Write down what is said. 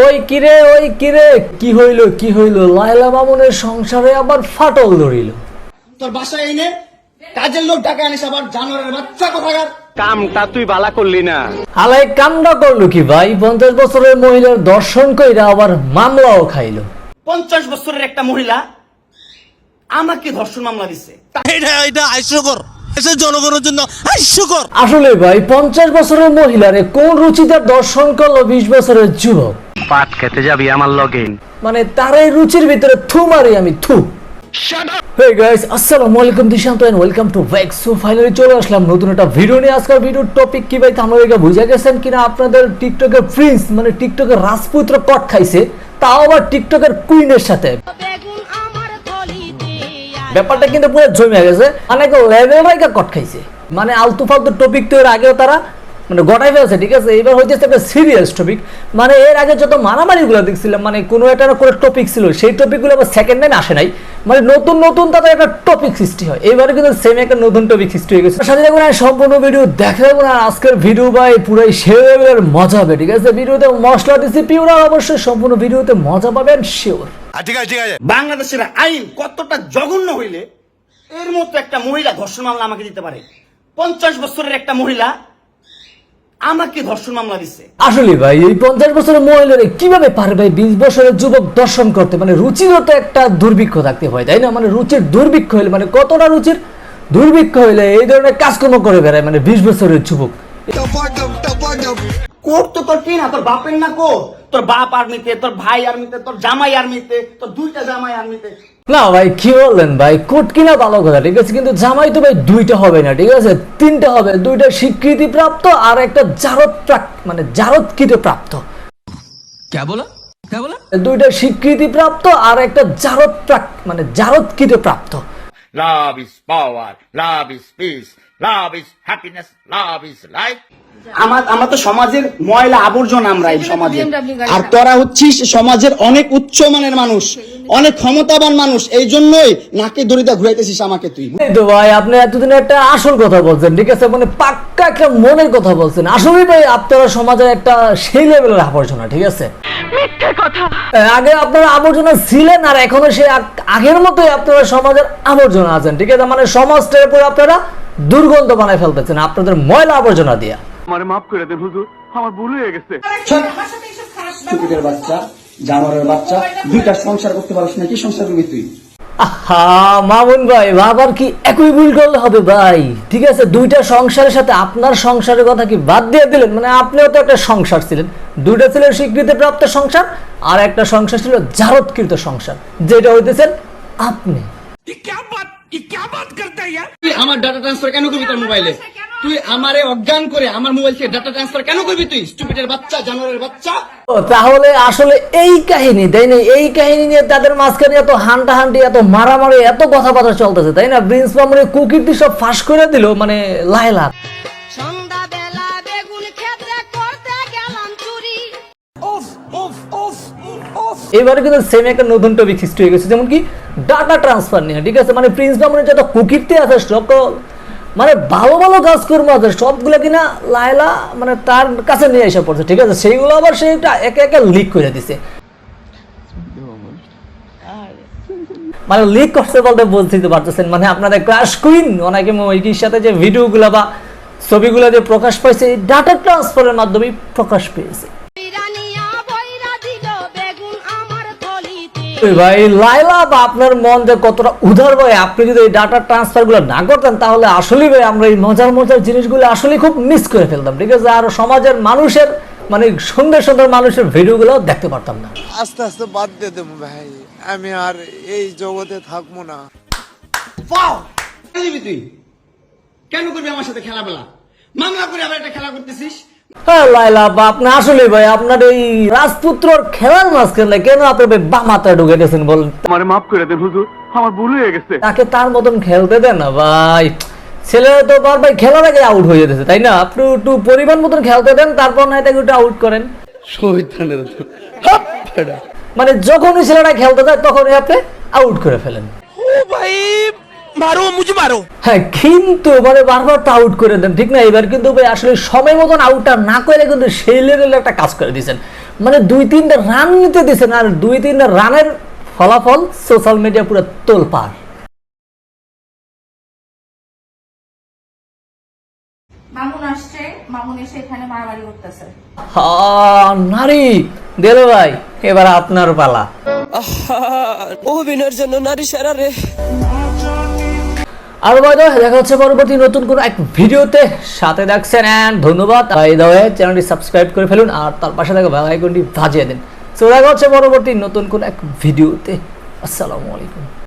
ওই কিরে ওই কিরে? কি হইল কি হইল? লাইলা মামুনের সংসারে আবার ফাটল ধরিল। তোর বাসায় এনে কাজের লোক ডাকা আনিস আবার জানোয়ারের বাচ্চা কোথাকার? কামটা তুই বালা করলি না। হালাই কামটা করল কি ভাই? পঞ্চাশ বছরের মহিলার দর্শন কইরা আবার মামলাও খাইলো। পঞ্চাশ বছরের একটা মহিলা আমাকে ধর্ষণ মামলা দিচ্ছে এটা এটা হাস্যকর। দেশের জনগণের জন্য হাস্যকর। আসলে ভাই পঞ্চাশ বছরের মহিলারে কোন রুচিতে দর্শন করল বিশ বছরের যুবক? পাট খেতে যাবি আমার লগে মানে তার এই রুচির ভিতরে থু মারি আমি থু। হে গাইস আসসালামু আলাইকুম Dishant and welcome to back so finally চলে আসলাম নতুন একটা ভিডিও নিয়ে। আজকের ভিডিওর টপিক কি ভাই আপনারা বুঝে গেছেন কিনা? আপনাদের টিকটকের প্রিন্স মানে টিকটকের রাজপুত্র কট খাইছে তাও আবার টিকটকের কুইনের সাথে। ব্যাপারটা কিন্তু পুরো জমে গেছে। মানে লেভেল রাইকা কট খাইছে। মানে আলতু ফালতু টপিক তো এর আগেও তারা মানে গড়াই ফেলছে ঠিক আছে? এবার হইতেছে একটা সিরিয়াস টপিক মানে এর আগে যত মারামারি গুলো দেখছিলাম মানে কোনো একটা কোনো টপিক ছিল সেই টপিকগুলো আবার সেকেন্ড টাইম আসে নাই। মানে নতুন নতুন তাদের একটা টপিক সৃষ্টি হয়। এবারে কিন্তু সেম একটা নতুন টপিক সৃষ্টি হয়ে গেছে। সাথে দেখুন আর সম্পূর্ণ ভিডিও দেখে দেখুন আর আজকের ভিডিও ভাই পুরাই সে লেভেলের মজা হবে ঠিক আছে? ভিডিওতে মশলা দিচ্ছি পিওরা অবশ্যই সম্পূর্ণ ভিডিওতে মজা পাবেন শিওর ঠিক আছে ঠিক আছে। বাংলাদেশের আইন কতটা জঘন্য হইলে এর মতো একটা মহিলা ধর্ষণ মামলা আমাকে দিতে পারে। পঞ্চাশ বছরের একটা মহিলা আমাকে ধর্ষণ মামলা দিচ্ছে আসলে ভাই এই পঞ্চাশ বছরের মহিলারা কীভাবে পারে ভাই? বিশ বছরের যুবক দর্শন করতে মানে রুচিরও তো একটা দুর্ভিক্ষ থাকতে হয় তাই না? মানে রুচির দুর্ভিক্ষ হইলে মানে কতটা রুচির দুর্ভিক্ষ হইলে এই ধরনের কাজকর্ম করে বেড়ায় মানে বিশ বছরের যুবক? কোর্ট তো তোর কি না? তোর বাপের না কোর্ট? তোর বাপ আর্মিতে তোর ভাই আর্মিতে তোর জামাই আর্মিতে তোর দুইটা জামাই আর্মিতে না ভাই কি বললেন ভাই কোট কিনা ভালো কথা ঠিক আছে কিন্তু জামাই তো ভাই দুইটা হবে না ঠিক আছে তিনটা হবে দুইটা স্বীকৃতি প্রাপ্ত আর একটা জারত মানে জারতকৃত প্রাপ্ত কে বলা কে বলা দুইটা স্বীকৃতি প্রাপ্ত আর একটা জারত মানে জারতকৃত প্রাপ্ত Love is power. Love is peace. Love is happiness. Love is life. আমার আমরা তো সমাজের ময়লা আবর্জনা আমরা এই সমাজে। আর তোরা হচ্ছিস সমাজের অনেক উচ্চ মানের মানুষ অনেক ক্ষমতাবান মানুষ এই জন্যই নাকে দড়িটা ঘুরাইতেছিস আমাকে তুই। তো ভাই আপনি এতদিন একটা আসল কথা বলছেন ঠিক আছে? মানে পাক্কা একটা মনের কথা বলছেন। আসলে ভাই আপনারা সমাজের একটা সেই লেভেলের আবর্জনা ঠিক আছে? আগে আপনারা আবর্জনা ছিলেন আর এখনও সে আগের মতোই আপনারা সমাজের আবর্জনা আছেন ঠিক আছে? মানে সমাজটার উপর আপনারা দুর্গন্ধ বানায় ফেলতেছেন আপনাদের ময়লা আবর্জনা দিয়া। আমারে মাফ করে দেন হুজুর। আমার ভুল হয়ে গেছে। চুপিটের বাচ্চা জানোয়ারের বাচ্চা দুইটা সংসার করতে পারিস না কি সংসার করবি তুই? আহা মামুন ভাই বাবার কি একই ভুল করলে হবে ভাই? ঠিক আছে দুইটা সংসারের সাথে আপনার সংসারের কথা কি বাদ দিয়ে দিলেন? মানে আপনিও তো একটা সংসার ছিলেন। দুইটা ছিল স্বীকৃতি প্রাপ্ত সংসার আর একটা সংসার ছিল জারতকৃত সংসার। যেটা হইতেছেন আপনি। আমার ডাটা ট্রান্সফার কেন করবি তোর মোবাইলে তুই আমারে অজ্ঞান করে আমার মোবাইল থেকে ডাটা ট্রান্সফার কেন করবি তুই? স্টুপিটের বাচ্চা জানোয়ারের বাচ্চা। তাহলে আসলে এই কাহিনী তাই না? এই কাহিনী নিয়ে তাদের মাঝখানে এত হান্টা হান্টি এত মারামারি এত কথাবার্তা চলতেছে তাই না? প্রিন্স মামুনি কুকিরটি সব ফাঁস করে দিল মানে লাইলা এবারে কিন্তু সেম একটা নতুন টপিক সৃষ্টি হয়ে গেছে যেমন কি ডাটা ট্রান্সফার নিয়ে ঠিক আছে? মানে প্রিন্স মামুনের যত কুকিরতে আছে সকল মানে ভালো ভালো কাজকর্ম আছে সবগুলো কিনা লায়লা মানে তার কাছে নিয়ে এসে পড়ছে, ঠিক আছে? সেইগুলো আবার সে একটা একে একে লিক করে দিছে। মানে লিক করতে বলতে বুঝতে পারতেছেন মানে আপনাদের ক্রাশ কুইন ওনাকে মহিকির সাথে যে ভিডিওগুলো বা ছবিগুলো যে প্রকাশ পাইছে, এই ডাটা ট্রান্সফারের মাধ্যমে প্রকাশ পেয়েছে। ভাই। লাইলা বা আপনার মন যে কতটা উদার ভাই আপনি যদি এই ডাটা ট্রান্সফারগুলো না করতেন তাহলে আসলেই ভাই আমরা এই মজার মজার জিনিসগুলো আসলে খুব মিস করে ফেলতাম ঠিক আছে? আর সমাজের মানুষের মানে সুন্দর সুন্দর মানুষের ভিডিওগুলো দেখতে পারতাম না। আস্তে আস্তে বাদ দিয়ে দেবো ভাই। আমি আর এই জগতে থাকব না। তুই? কেন করবি আমার সাথে খেলাবেলা মামলা করে আবার একটা খেলা করতেছিস? হ্যাঁ লাইলা বা আপনি আসলে ভাই আপনার এই রাজপুত্রর খেলার মাঝখানে কেন আপনি ভাই বাম মাথায় ঢুকে গেছেন বল আমারে মাফ করে দেন হুজুর আমার ভুল হয়ে গেছে। তাকে তার মতন খেলতে দেন না ভাই। ছেলেরা তো বার খেলার আগে আউট হয়ে যেতেছে তাই না? আপনি একটু পরিমাণ মতন খেলতে দেন তারপর না তাকে একটু আউট করেন। মানে যখনই ছেলেটা খেলতে যায় তখনই আপনি আউট করে ফেলেন। ও ভাই মারো মারো। হ্যাঁ কিন্তু বারবার তো আউট করে দেন ঠিক না? এবার কিন্তু ভাই আসলে সময় মতন আউটটা না করে কিন্তু সেই একটা কাজ করে দিয়েছেন। মানে দুই তিনটা রান নিতে দিয়েছেন আর দুই তিনটা রানের ফলাফল সোশ্যাল মিডিয়া পুরো তোলপাড়। নারী! ভাই এবার আপনার পালা। অভিনয়ের জন্য নারী সেরা রে। আর বাই দ্য দেখা হচ্ছে পরবর্তী নতুন কোন এক ভিডিওতে। সাথে দেখছেন অ্যান্ড ধন্যবাদ। বাই দ্য চ্যানেলটি সাবস্ক্রাইব করে ফেলুন আর তার পাশে থাকা বেল আইকনটি বাজিয়ে দিন। সো দেখা হচ্ছে পরবর্তী নতুন কোন এক ভিডিওতে। আসসালামু আলাইকুম।